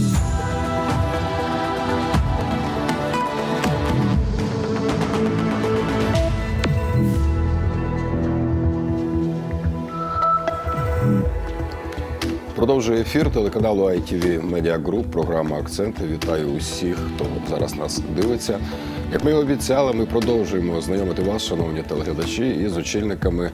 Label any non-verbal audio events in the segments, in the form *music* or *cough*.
Thank you. Продовжує ефір телеканалу ITV Media Group, програма Акценти. Вітаю усіх, хто зараз нас дивиться. Як ми і обіцяли, ми продовжуємо знайомити вас, шановні телеглядачі, із очільниками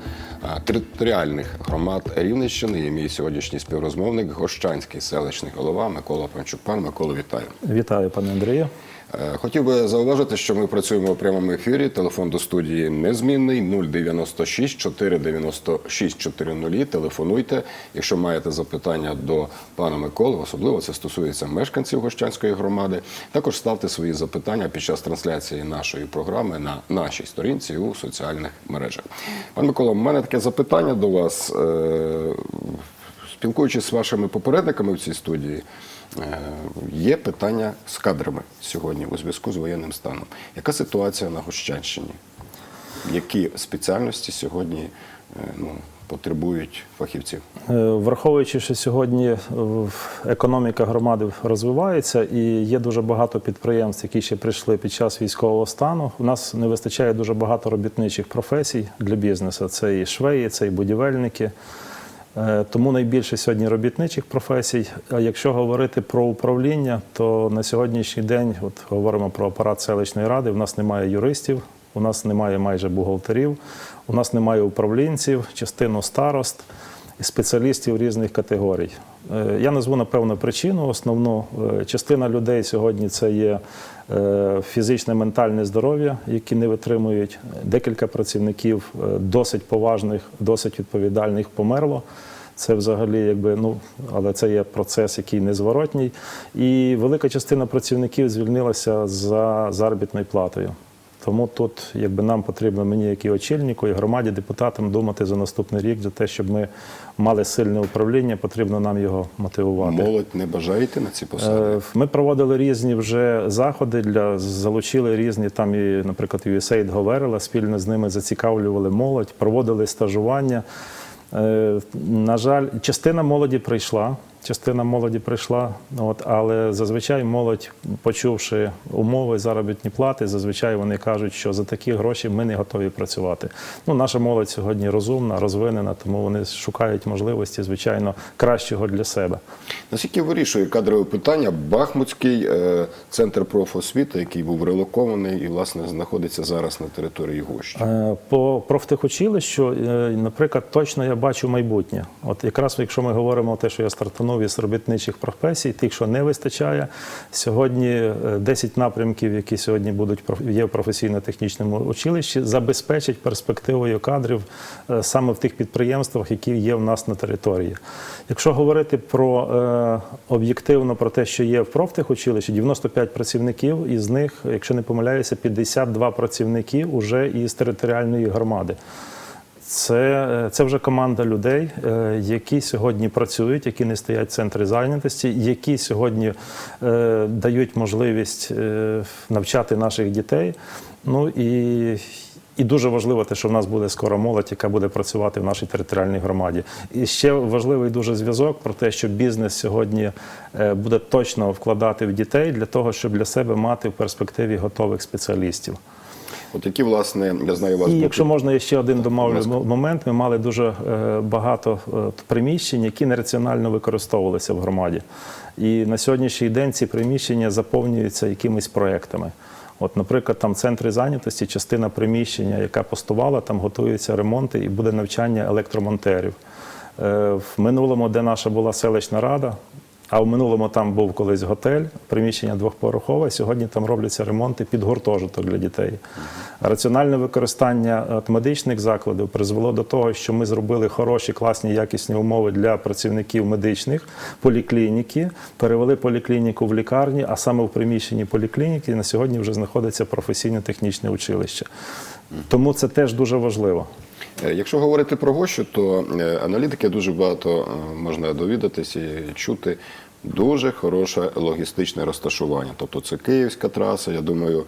територіальних громад Рівненщини. І мій сьогоднішній співрозмовник Гощанський селищний голова Микола Панчук. Пан Микола, вітаю. Вітаю, пане Андрію. Е, Хотів би зауважити, що ми працюємо у прямому ефірі. Телефон до студії незмінний 096 496 400. Телефонуйте, якщо маєте запитання до пана Миколи, особливо це стосується мешканців Гощанської громади. Також ставте свої запитання під час трансляції нашої програми на нашій сторінці у соціальних мережах. Пан Микола, у мене таке запитання до вас. Е, Спілкуючись з вашими попередниками в цій студії, є питання з кадрами сьогодні у зв'язку з воєнним станом. Яка ситуація на Гощанщині? Які спеціальності сьогодні е, ну, потребують фахівців? Е, Враховуючи, що сьогодні е, економіка громади розвивається і є дуже багато підприємств, які ще прийшли під час військового стану. У нас не вистачає дуже багато робітничих професій для бізнесу. Це і швеї, це і будівельники. Е, Тому найбільше сьогодні робітничих професій. А якщо говорити про управління, то на сьогоднішній день, от говоримо про апарат селищної ради, у нас немає юристів, у нас немає майже бухгалтерів, у нас немає управлінців, частину старост спеціалістів різних категорій. Е, Я назву напевно причину. Основну Е, частина людей сьогодні це є е, фізичне ментальне здоров'я, які не витримують. Декілька працівників досить поважних, досить відповідальних померло. Це взагалі, якби ну, але це є процес, який незворотній. І велика частина працівників звільнилася за заробітною платою. Тому тут, якби нам потрібно мені, як і очільнику, і громаді, депутатам думати за наступний рік, за те, щоб ми мали сильне управління, потрібно нам його мотивувати. Молодь не бажаєте на ці посади? Е, Ми проводили різні вже заходи для залучили різні там і, наприклад, USAID говорила, спільно з ними зацікавлювали молодь, проводили стажування. Е, На жаль, частина молоді прийшла. Частина молоді прийшла, от, але зазвичай молодь, почувши умови заробітні плати, зазвичай вони кажуть, що за такі гроші ми не готові працювати. Ну, наша молодь сьогодні розумна, розвинена, тому вони шукають можливості, звичайно, кращого для себе. Наскільки вирішує кадрове питання Бахмутський е, центр профосвіти, який був релокований і, власне, знаходиться зараз на території Гощі? Е, По профтехучилищу, е, наприклад, точно я бачу майбутнє. От якраз якщо ми говоримо те, що я стартанув із робітничих професій, тих, що не вистачає, сьогодні е, 10 напрямків, які сьогодні будуть є в професійно-технічному училищі, забезпечать перспективою кадрів е, саме в тих підприємствах, які є в нас на території. Якщо говорити про е, об'єктивно про те, що є в профтехучилищі, 95 працівників, із них, якщо не помиляюся, 52 працівники уже із територіальної громади. Це, е, це вже команда людей, е, які сьогодні працюють, які не стоять в центрі зайнятості, які сьогодні е, дають можливість навчати наших дітей. Ну і, і дуже важливо те, що в нас буде скоро молодь, яка буде працювати в нашій територіальній громаді. І ще важливий дуже зв'язок про те, що бізнес сьогодні буде точно вкладати в дітей для того, щоб для себе мати в перспективі готових спеціалістів. От які, власне, я знаю, вас І якщо можна я ще один домовлю момент, ми мали дуже е, багато е, приміщень, які нераціонально використовувалися в громаді. І на сьогоднішній день ці приміщення заповнюються якимись проектами. От, наприклад, там центри зайнятості, частина приміщення, яка постувала, там готуються ремонти і буде навчання електромонтерів. Е, В минулому, де наша була селищна рада, а в минулому там був колись готель, приміщення двохпорохове. Сьогодні там робляться ремонти під гуртожиток для дітей. Раціональне використання медичних закладів призвело до того, що ми зробили хороші, класні, якісні умови для працівників медичних поліклініки, перевели поліклініку в лікарні, а саме в приміщенні поліклініки на сьогодні вже знаходиться професійно-технічне училище. Тому це теж дуже важливо. Е, Якщо говорити про Гощу, то е, аналітики дуже багато е, можна довідатися і чути. Дуже хороше логістичне розташування. Тобто це київська траса. Я думаю,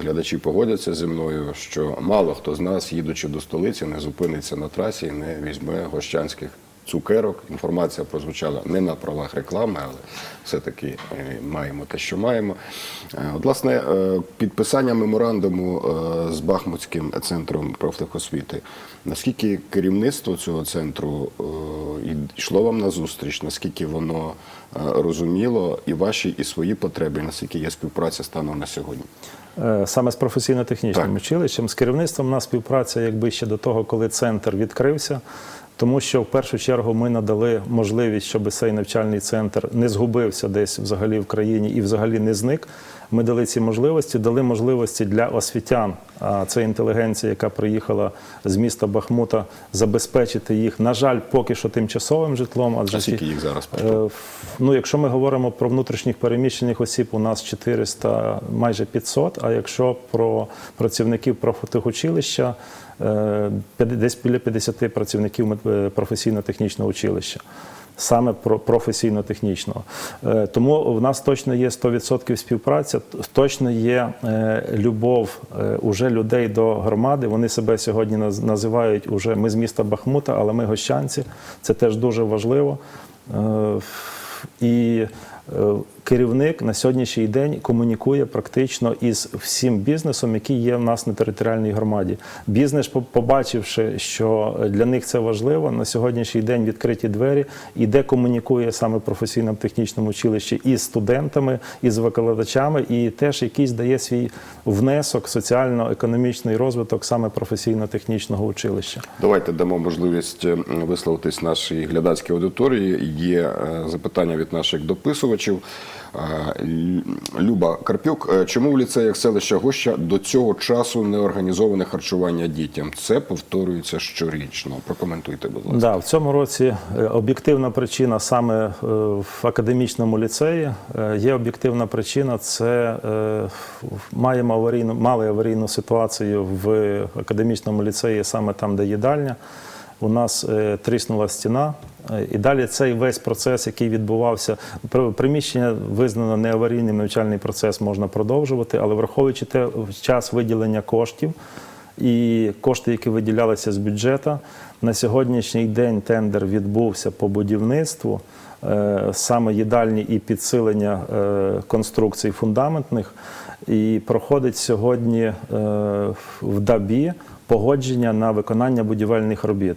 глядачі погодяться зі мною, що мало хто з нас, їдучи до столиці, не зупиниться на трасі і не візьме гощанських цукерок. Інформація прозвучала не на правах реклами, але все-таки е, маємо те, що маємо. Е, От, власне, е, підписання меморандуму з Бахмутським центром профтехосвіти. Наскільки керівництво цього центру йшло вам на зустріч, наскільки воно розуміло і ваші, і свої потреби, і наскільки є співпраця станом на сьогодні? Саме з професійно-технічним училищем, з керівництвом у нас співпраця якби ще до того, коли центр відкрився. Тому що в першу чергу ми надали можливість, щоб цей навчальний центр не згубився десь взагалі в країні і взагалі не зник. Ми дали ці можливості, дали можливості для освітян. А це інтелігенція, яка приїхала з міста Бахмута, забезпечити їх, на жаль, поки що тимчасовим житлом. Адже А скільки їх зараз? Е, Ну, якщо ми говоримо про внутрішніх переміщених осіб, у нас 400, майже 500, а якщо про працівників профтехучилища, десь біля 50 працівників е, професійно-технічного училища. Саме про професійно-технічного. Е, Тому в нас точно є 100% співпраця, точно є е, любов е, уже людей до громади. Вони себе сьогодні називають уже ми з міста Бахмута, але ми гощанці. Це теж дуже важливо. Е, І е, керівник на сьогоднішній день комунікує практично із всім бізнесом, який є в нас на територіальній громаді. Бізнес, побачивши, що для них це важливо, на сьогоднішній день відкриті двері, і де комунікує саме професійному технічному училищі із студентами, із викладачами, і теж якийсь дає свій внесок соціально-економічний розвиток саме професійно-технічного училища. Давайте дамо можливість е, висловитись нашій глядацькій аудиторії. Є е, запитання від наших дописувачів. Лю- Люба Карпюк, е, чому в ліцеях селища Гоща до цього часу не організоване харчування дітям? Це повторюється щорічно. Прокоментуйте, будь ласка. Да, в цьому році е, об'єктивна причина саме е, в академічному ліцеї. Є об'єктивна причина це маємо аварійну, мали аварійну ситуацію в академічному ліцеї, саме там, де їдальня. У нас тріснула стіна. Е, І далі цей весь процес, який відбувався, при- приміщення визнано неаварійним, навчальний процес можна продовжувати, але враховуючи те час виділення коштів, і кошти, які виділялися з бюджету. На сьогоднішній день тендер відбувся по будівництву, е, саме їдальні і підсилення е, конструкцій фундаментних. І проходить сьогодні в ДАБі погодження на виконання будівельних робіт.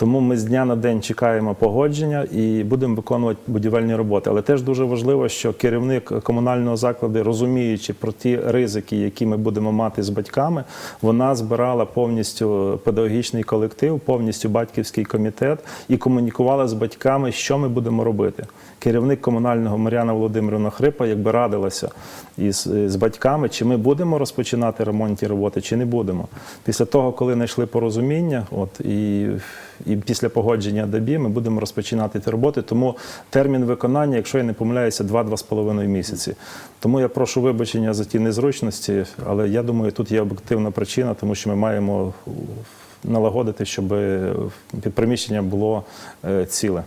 Тому ми з дня на день чекаємо погодження і будемо виконувати будівельні роботи. Але теж дуже важливо, що керівник комунального закладу, розуміючи про ті ризики, які ми будемо мати з батьками, вона збирала повністю педагогічний колектив, повністю батьківський комітет і комунікувала з батьками, що ми будемо робити. Керівник комунального Мар'яна Володимирівна Хрипа, якби радилася із з батьками, чи ми будемо розпочинати ремонтні роботи, чи не будемо. Після того, коли знайшли порозуміння, от і, і після погодження ДАБІ ми будемо розпочинати ті роботи. Тому термін виконання, якщо я не помиляюся, 2-2,5 місяці. Тому я прошу вибачення за ті незручності, але я думаю, тут є об'єктивна причина, тому що ми маємо налагодити, щоб приміщення було е, ціле.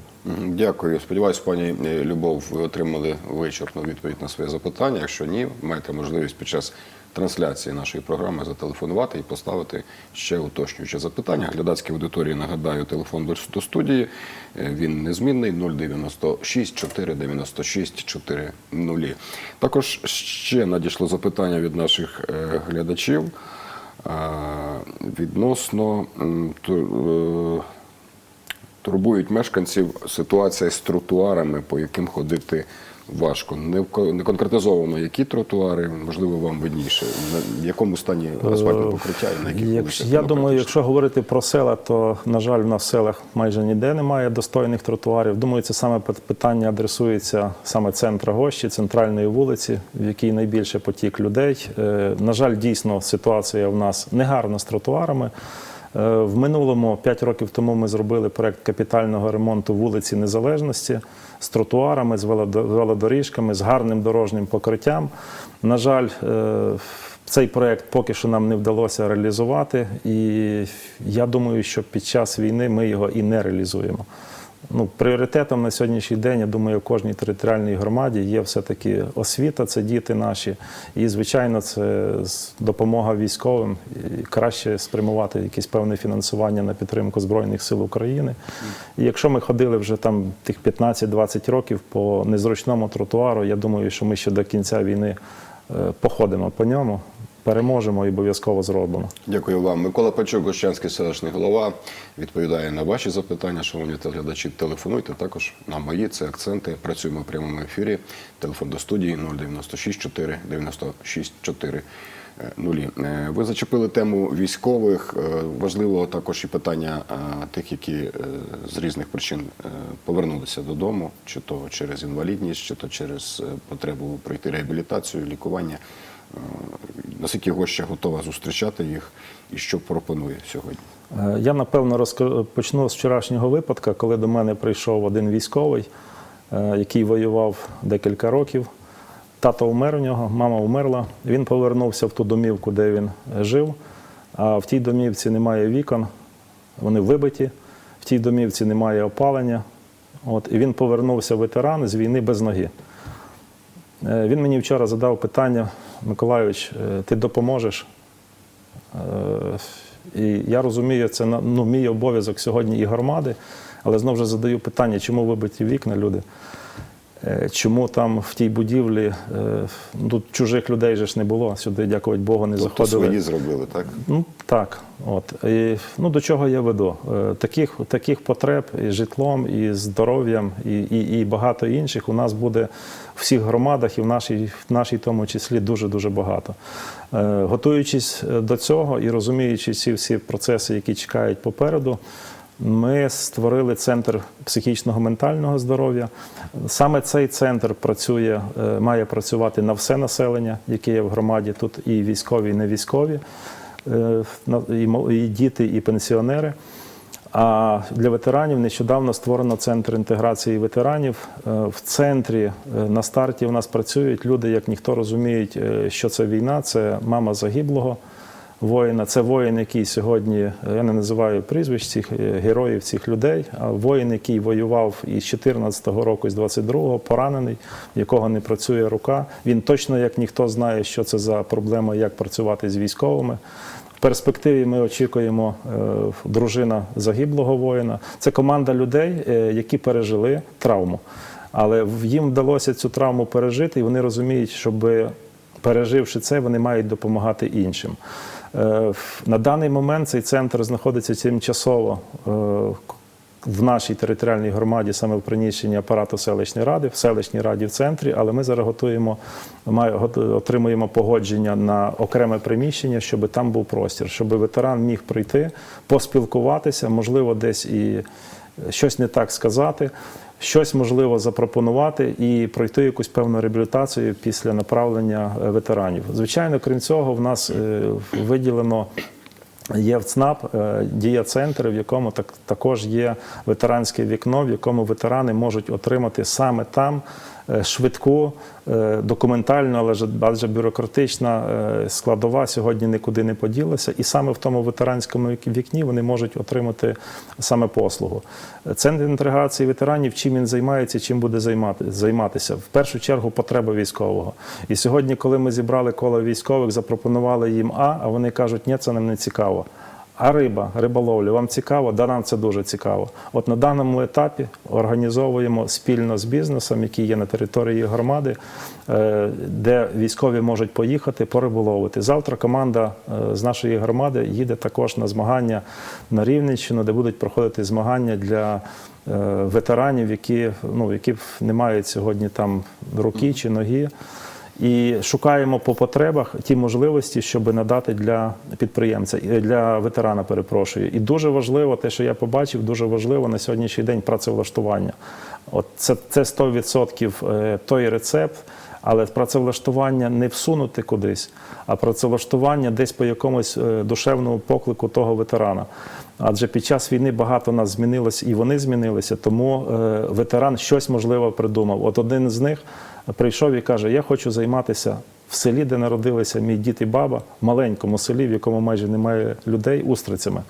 Дякую. Сподіваюсь, пані е, Любов, ви отримали вичерпну відповідь на своє запитання. Якщо ні, маєте можливість під час трансляції нашої програми зателефонувати і поставити ще уточнююче запитання. Глядацькій аудиторії нагадаю, телефон до- студії. Е, Він незмінний 096 496 400. Також ще надійшло запитання від наших е, глядачів відносно е, турбують мешканців ситуація з тротуарами, по яким ходити важко. Не, не конкретизовано, які тротуари, можливо, вам видніше, на якому стані асфальтне покриття і на яких вулицях я думаю, якщо говорити про села, то на жаль, в нас в селах майже ніде немає достойних тротуарів. Думаю, це саме питання адресується саме центра Гощі, центральної вулиці, в якій найбільше потік людей. Е, На жаль, дійсно ситуація в нас негарна з тротуарами. Е, В минулому 5 років тому ми зробили проект капітального ремонту вулиці Незалежності з тротуарами, з велодо- велодоріжками, з гарним дорожнім покриттям. На жаль, е, цей проект поки що нам не вдалося реалізувати, і я думаю, що під час війни ми його і не реалізуємо. Ну, пріоритетом на сьогоднішній день, я думаю, в кожній територіальній громаді є все-таки освіта, це діти наші. І, звичайно, це допомога військовим. І краще спрямувати якесь певне фінансування на підтримку Збройних сил України. І якщо ми ходили вже там тих 15-20 років по незручному тротуару, я думаю, що ми ще до кінця війни е, походимо по ньому, переможемо і обов'язково зробимо. Дякую вам. Микола Пачук, Гощанський селищний голова, відповідає на ваші запитання. Шановні телеглядачі, телефонуйте також на мої. Це акценти. Працюємо в прямому ефірі. Телефон до студії 096 4 96 4 нулі. Е, Ви зачепили тему військових. Е, Важливо також і питання е, тих, які з різних причин повернулися додому, чи то через інвалідність, чи то через потребу пройти реабілітацію, лікування. Е, Наскільки гоща готова зустрічати їх і що пропонує сьогодні? Е, Я напевно розка- почну з вчорашнього випадка, коли до мене прийшов один військовий, е, який воював декілька років. Тато умер у нього, мама умерла. Він повернувся в ту домівку, де він жив. А в тій домівці немає вікон, вони вибиті. В тій домівці немає опалення. От, і він повернувся ветеран з війни без ноги. Він мені вчора задав питання: Миколайович, е, ти допоможеш? Е, І я розумію, це ну, мій обов'язок сьогодні і громади, але знову ж задаю питання, чому вибиті вікна люди? Е, Чому там в тій будівлі е, тут чужих людей же ж не було, сюди, дякувати Богу, не Тобто заходили. свої зробили, так? Ну так, от і, ну до чого я веду? Е, Таких таких потреб і житлом, і здоров'ям, і, і, і багато інших у нас буде в всіх громадах, і в нашій, в нашій тому числі дуже дуже багато. Готуючись до цього і розуміючи ці всі процеси, які чекають попереду. Ми створили центр психічного ментального здоров'я. Саме цей центр працює, е, має працювати на все населення, яке є в громаді. Тут і військові, і не військові, е, і діти, і пенсіонери. А для ветеранів нещодавно створено центр інтеграції ветеранів. Е, В центрі на старті у нас працюють люди, як ніхто розуміють, що це війна, це мама загиблого воїна. Це воїн, який сьогодні, я не називаю прізвищ цих е, героїв цих людей, а воїн, який воював із 14-го року, з 22-го, поранений, в якого не працює рука. Він точно як ніхто знає, що це за проблема, як працювати з військовими. В перспективі ми очікуємо е, дружина загиблого воїна. Це команда людей, е, які пережили травму. Але їм вдалося цю травму пережити, і вони розуміють, щоб переживши це, вони мають допомагати іншим. Е, На даний момент цей центр знаходиться тимчасово е, в нашій територіальній громаді, саме в приміщенні апарату селищної ради, в селищній раді в центрі, але ми зараз готуємо, отримуємо погодження на окреме приміщення, щоб там був простір, щоб ветеран міг прийти, поспілкуватися, можливо, десь і щось не так сказати. Щось можливо запропонувати і пройти якусь певну реабілітацію після направлення е, ветеранів. Звичайно, крім цього, в нас е, виділено Є в ЦНАП е, дія в якому так також є ветеранське вікно, в якому ветерани можуть отримати саме там е, швидку, е, але ж адже бюрократична е, складова сьогодні нікуди не поділася. І саме в тому ветеранському вікні вони можуть отримати саме послугу. Центр інтеграції ветеранів, чим він займається, чим буде займатися. В першу чергу потреба військового. І сьогодні, коли ми зібрали коло військових, запропонували їм А, а вони кажуть, ні, це нам не цікаво. А риба, риболовля, вам цікаво? Да, нам це дуже цікаво. От на даному етапі організовуємо спільно з бізнесом, який є на території громади, е, де військові можуть поїхати пориболовити. Завтра команда е, з нашої громади їде також на змагання на Рівненщину, де будуть проходити змагання для е, ветеранів, які, ну, які не мають сьогодні там руки чи ноги. І шукаємо по потребах ті можливості, щоб надати для підприємця, е, для ветерана, перепрошую. І дуже важливо, те, що я побачив, дуже важливо на сьогоднішній день працевлаштування. От це, це 100% е, той рецепт, але працевлаштування не всунути кудись, а працевлаштування десь по якомусь е, душевному поклику того ветерана. Адже під час війни багато нас змінилось, і вони змінилися, тому ветеран щось можливо придумав. От один з них прийшов і каже: Я хочу займатися в селі, де народилися мій дід і баба, в маленькому селі, в якому майже немає людей, устрицями.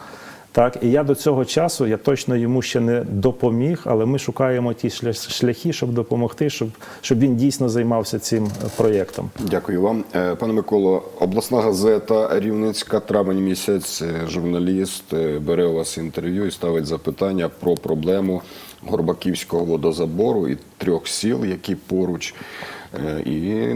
Так, і я до цього часу я точно йому ще не допоміг, але ми шукаємо ті шля- шляхи, щоб допомогти, щоб, щоб він дійсно займався цим е, проєктом. Дякую вам, Е, пане Миколо. Обласна газета Рівненська, травень місяць. е, Журналіст бере у вас інтерв'ю і ставить запитання про проблему Горбаківського водозабору і трьох сіл, які поруч. Е, І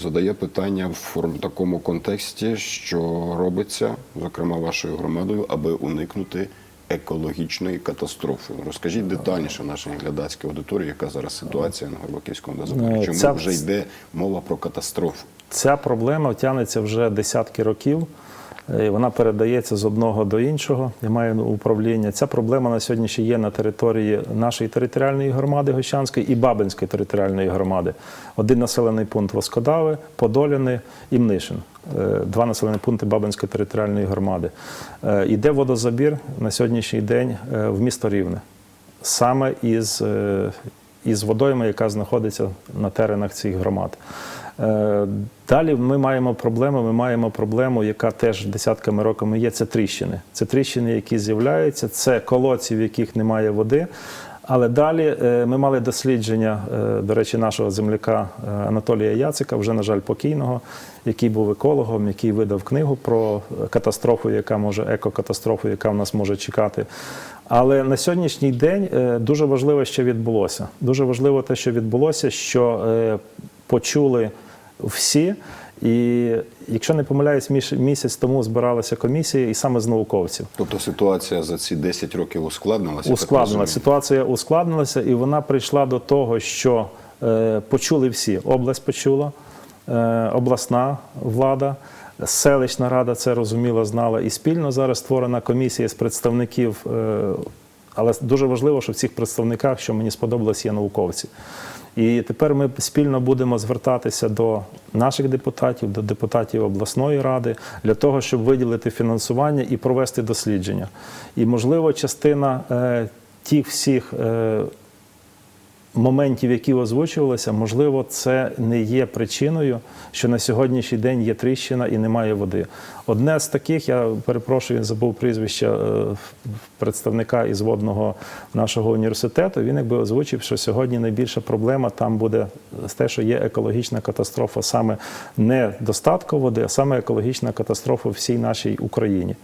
задає питання в такому контексті, що робиться, зокрема вашою громадою, аби уникнути екологічної катастрофи. Розкажіть детальніше нашій глядацькій аудиторії, яка зараз ситуація на Горбаківському водозаборі. Е, Чому ця- вже йде мова про катастрофу? Ця проблема тягнеться вже десятки років. Е, Вона передається з одного до іншого. Я маю управління. Ця проблема на сьогодні ще є на території нашої територіальної громади Гощанської і Бабинської територіальної громади. Один населений пункт Воскодави, Подоляни і Мнишин. Е, Два населені пункти Бабинської територіальної громади. Е, Іде водозабір на сьогоднішній день в місто Рівне саме із, із водойми, яка знаходиться на теренах цих громад. Е, Далі ми маємо проблему. Ми маємо проблему, яка теж десятками роками є. Це тріщини. Це тріщини, які з'являються, це колодці, в яких немає води. Але далі е, ми мали дослідження, е, до речі, нашого земляка Анатолія Яцика, вже, на жаль, покійного, який був екологом, який видав книгу про катастрофу, яка може екокатастрофу, яка в нас може чекати. Але на сьогоднішній день дуже важливо, що відбулося. Дуже важливо те, що відбулося, що почули всі. І якщо не помиляюсь, місяць тому збиралася комісія, і саме з науковців. Тобто ситуація за ці 10 років ускладнилася? Ускладнилася. Ситуація ускладнилася, і вона прийшла до того, що е, почули всі. Область почула, е, обласна влада, селищна рада це розуміла, знала. І спільно зараз створена комісія з представників. Е, але дуже важливо, що в цих представниках, що мені сподобалось, є науковці. І тепер ми спільно будемо звертатися до наших депутатів, до депутатів обласної ради для того, щоб виділити фінансування і провести дослідження. І, можливо, частина е, тих всіх е, моментів, які озвучувалися, можливо, це не є причиною, що на сьогоднішній день є тріщина і немає води. Одне з таких, я перепрошую, він забув прізвище е, представника із водного нашого університету. Він якби озвучив, що сьогодні найбільша проблема там буде з те, що є екологічна катастрофа, саме не достатку води, а саме екологічна катастрофа всій нашій Україні.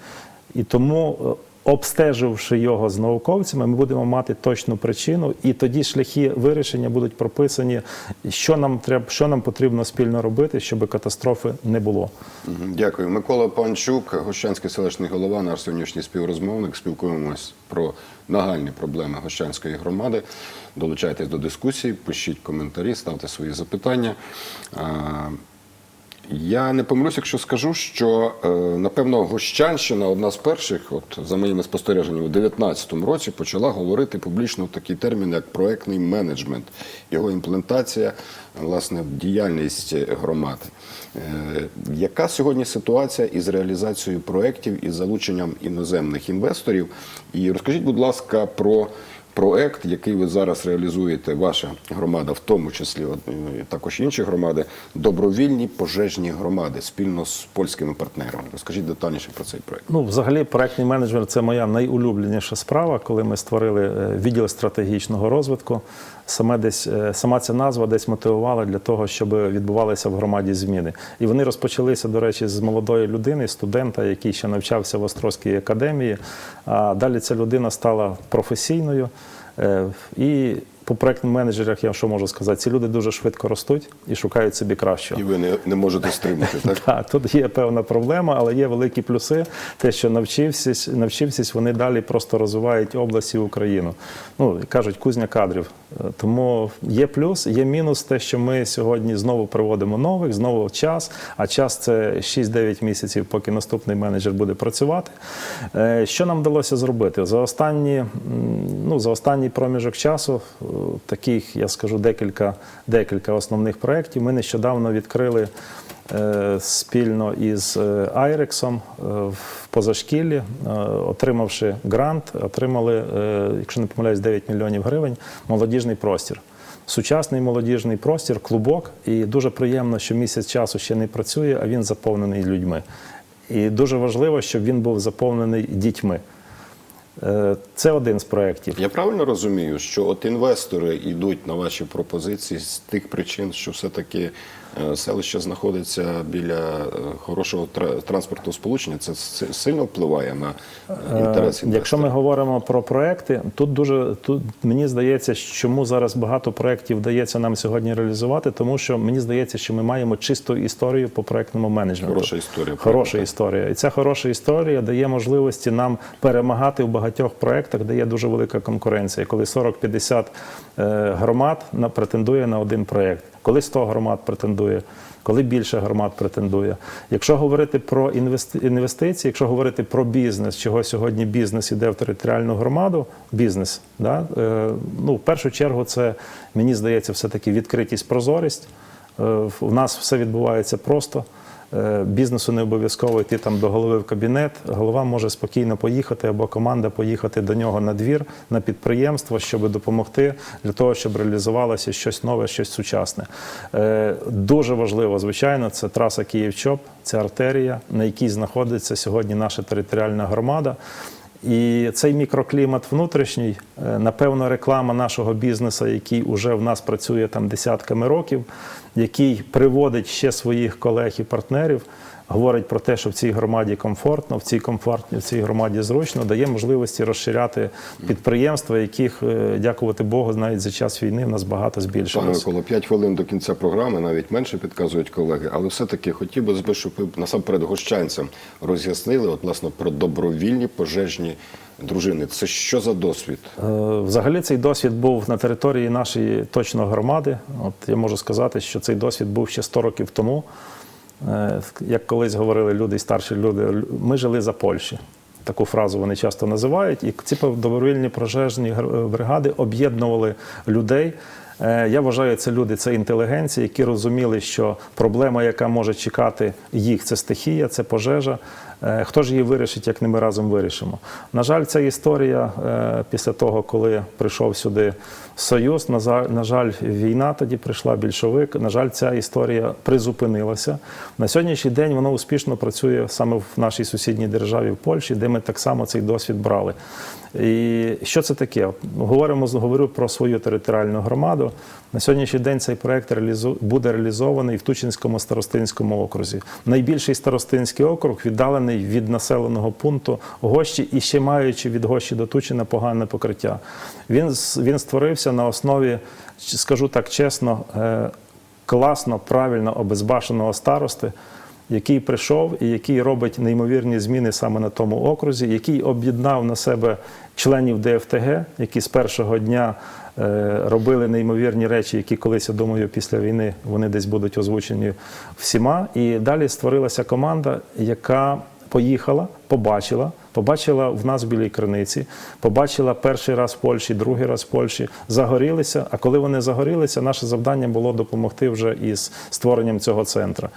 І тому е, обстеживши його з науковцями, ми будемо мати точну причину, і тоді шляхи вирішення будуть прописані, що нам треба, що нам потрібно спільно робити, щоб катастрофи не було. Дякую. Микола Панчук, Гощанський селищний голова, наш сьогоднішній співрозмовник. Спілкуємось про нагальні проблеми Гощанської громади. Долучайтесь до дискусії, пишіть коментарі, ставте свої запитання. Я не помилюсь, якщо скажу, що е, напевно Гощанщина одна з перших, от за моїми спостереженнями, у 2019 році почала говорити публічно такий термін, як проектний менеджмент, його імплементація, власне, діяльність громади. Е, Яка сьогодні ситуація із реалізацією проєктів і залученням іноземних інвесторів? І розкажіть, будь ласка, про проект, який ви зараз реалізуєте, ваша громада, в тому числі е, також інші громади, добровільні пожежні громади спільно з польськими партнерами. Розкажіть детальніше про цей проект. Ну, взагалі, проектний менеджмент це моя найулюбленіша справа, коли ми створили е, відділ стратегічного розвитку. Саме десь е, сама ця назва десь мотивувала для того, щоб відбувалися в громаді зміни. І вони розпочалися, до речі, з молодої людини, студента, який ще навчався в Острозькій академії. А далі ця людина стала професійною. Е, І по проектним менеджерах я що можу сказати? Ці люди дуже швидко ростуть і шукають собі кращого. І ви не, не можете стримати, *laughs* так? Так, тут є певна проблема, але є великі плюси. Те, що навчився, навчився, вони далі просто розвивають область і Україну. Ну, кажуть, кузня кадрів. Тому є плюс, є мінус, те, що ми сьогодні знову приводимо нових, знову час, а час це 6-9 місяців, поки наступний менеджер буде працювати. Е, Що нам вдалося зробити? За останні, ну, за останній проміжок часу, е, таких, я скажу, декілька, декілька основних проєктів. Ми нещодавно відкрили спільно із е, Айрексом е, в позашкіллі, е, отримавши грант, отримали, е, якщо не помиляюсь, 9 мільйонів гривень молодіжний простір. Сучасний молодіжний простір, клубок, і дуже приємно, що місяць часу ще не працює, а він заповнений людьми. І дуже важливо, щоб він був заповнений дітьми. Е, Це один з проєктів. Я правильно розумію, що от інвестори йдуть на ваші пропозиції з тих причин, що все-таки е, селище знаходиться біля е, хорошого тра- транспортного сполучення. Це сильно впливає на е, інтерес. Якщо ми говоримо про проекти, тут дуже тут мені здається, чому зараз багато проєктів вдається нам сьогодні реалізувати, тому що мені здається, що ми маємо чисту історію по проектному менеджменту. Хороша історія. Хороша історія. І ця хороша історія дає можливості нам перемагати в багатьох проєктах, де є дуже велика конкуренція. Коли 40-50 е, громад претендує на один проєкт, коли 100 громад претендує, коли більше громад претендує. Якщо говорити про інвести- інвестиції, якщо говорити про бізнес, чого сьогодні бізнес іде в територіальну громаду, бізнес, да, е, ну, в першу чергу, це мені здається, все-таки відкритість, прозорість. Е, У нас все відбувається просто. Е, Бізнесу не обов'язково йти там до голови в кабінет. Голова може спокійно поїхати або команда поїхати до нього на двір, на підприємство, щоб допомогти для того, щоб реалізувалося щось нове, щось сучасне. Е, Дуже важливо, звичайно, це траса Київ-Чоп, це артерія, на якій знаходиться сьогодні наша територіальна громада. І цей мікроклімат внутрішній, е, напевно, реклама нашого бізнесу, який уже в нас працює там десятками років, який приводить ще своїх колег і партнерів, говорить про те, що в цій громаді комфортно, в цій комфортній, в цій громаді зручно, дає можливості розширяти підприємства, яких, е, дякувати Богу, навіть за час війни в нас багато Пане збільшилось. Микола, 5 хвилин до кінця програми, навіть менше підказують колеги, але все-таки хотів би, би, щоб ви насамперед гощанцям роз'яснили от, власне, про добровільні пожежні дружини. Це що за досвід? Е, Взагалі цей досвід був на території нашої точно громади. От я можу сказати, що цей досвід був ще 100 років тому. Е, Як колись говорили люди, старші люди, ми жили за Польщі. Таку фразу вони часто називають. І ці добровільні пожежні гр- бригади об'єднували людей. Е, Я вважаю, це люди, це інтелігенція, які розуміли, що проблема, яка може чекати їх, це стихія, це пожежа. Е, Хто ж її вирішить, як не ми разом вирішимо? На жаль, ця історія е, після того, коли прийшов сюди Союз, на жаль, війна тоді прийшла більшовик. На жаль, ця історія призупинилася. На сьогоднішній день воно успішно працює саме в нашій сусідній державі в Польщі, де ми так само цей досвід брали. І що це таке? От Говоримо говорю про свою територіальну громаду. На сьогоднішній день цей проект буде реалізований в Тучинському старостинському окрузі. Найбільший старостинський округ віддалений від населеного пункту Гощі і ще маючи від Гощі до Тучина погане покриття. Він, він створився на основі, скажу так чесно, е, класно, правильно обезбашеного старости який прийшов і який робить неймовірні зміни саме на тому окрузі, який об'єднав на себе членів ДФТГ, які з першого дня е, робили неймовірні речі, які колись, я думаю, після війни вони десь будуть озвучені всіма. І далі створилася команда, яка поїхала, побачила. Побачила в нас в Білій Криниці, побачила перший раз в Польщі, другий раз в Польщі, загорілися. А коли вони загорілися, наше завдання було допомогти вже із створенням цього центру.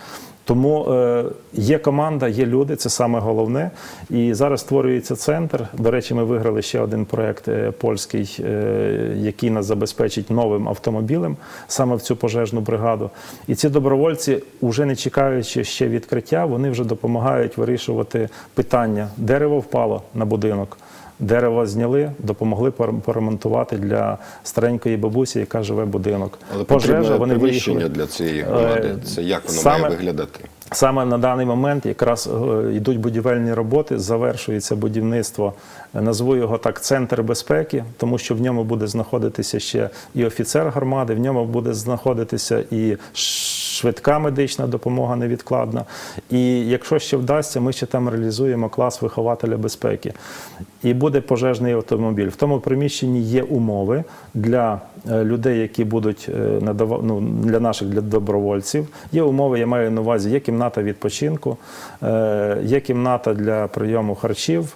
Тому е, є команда, є люди, це саме головне. І зараз створюється центр. До речі, ми виграли ще один проект е, польський, е, який нас забезпечить новим автомобілем саме в цю пожежну бригаду. І ці добровольці, уже не чекаючи ще відкриття, вони вже допомагають вирішувати питання. Дерево впало на будинок. Дерево зняли, допомогли поремонтувати для старенької бабусі, яка живе будинок. Але потрібне вони виїхали. для цієї громади. Е, Це як воно саме- має виглядати? Саме на даний момент якраз е, йдуть будівельні роботи, завершується будівництво. Назву його так центр безпеки, тому що в ньому буде знаходитися ще і офіцер громади, в ньому буде знаходитися і швидка медична допомога невідкладна. І якщо ще вдасться, ми ще там реалізуємо клас вихователя безпеки. І буде пожежний автомобіль. В тому приміщенні є умови для е, людей, які будуть е, ну, для наших для добровольців. Є умови, я маю на увазі, є кімната відпочинку, е, є кімната для прийому харчів.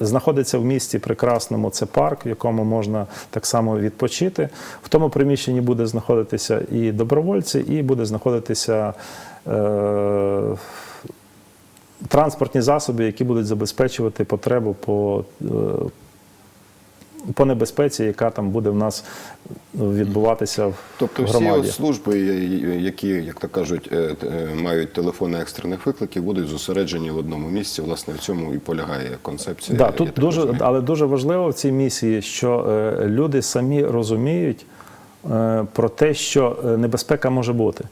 Знаходиться в місті прекрасному це парк, в якому можна так само відпочити. В тому приміщенні буде знаходитися і добровольці, і буде знаходитися е, транспортні засоби, які будуть забезпечувати потребу по е, по небезпеці, яка там буде в нас відбуватися в Тобто всі громаді. от служби, які, як то кажуть, е, е, мають телефони екстрених викликів, будуть зосереджені в одному місці. Власне, в цьому і полягає концепція. Да, тут дуже, розумію. але дуже важливо в цій місії, що е, люди самі розуміють е, про те, що е, небезпека може бути.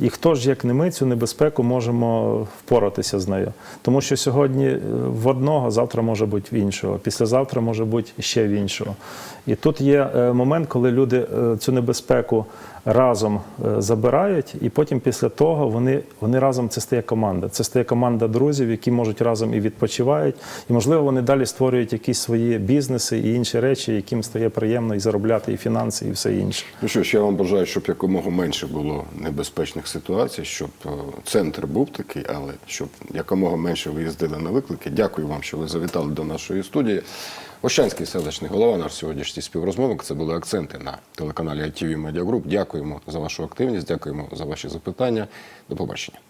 І хто ж, як не ми, цю небезпеку можемо впоратися з нею. Тому що сьогодні е, в одного, завтра може бути в іншого, післязавтра може бути ще в іншого. І тут є е, момент, коли люди е, цю небезпеку разом забирають, і потім після того вони, вони разом це стає команда. Це стає команда друзів, які можуть разом і відпочивають, і можливо вони далі створюють якісь свої бізнеси і інші речі, яким стає приємно і заробляти, і фінанси, і все інше. Ну що ж, я вам бажаю, щоб якомога менше було небезпечних ситуацій, щоб е, центр був такий, але щоб якомога менше виїздили на виклики. Дякую вам, що ви завітали до нашої студії. Ощанський селищний голова, наш сьогоднішній співрозмовник. Це були акценти на телеканалі ITV Media Group. Дякуємо за вашу активність, дякуємо за ваші запитання. До побачення.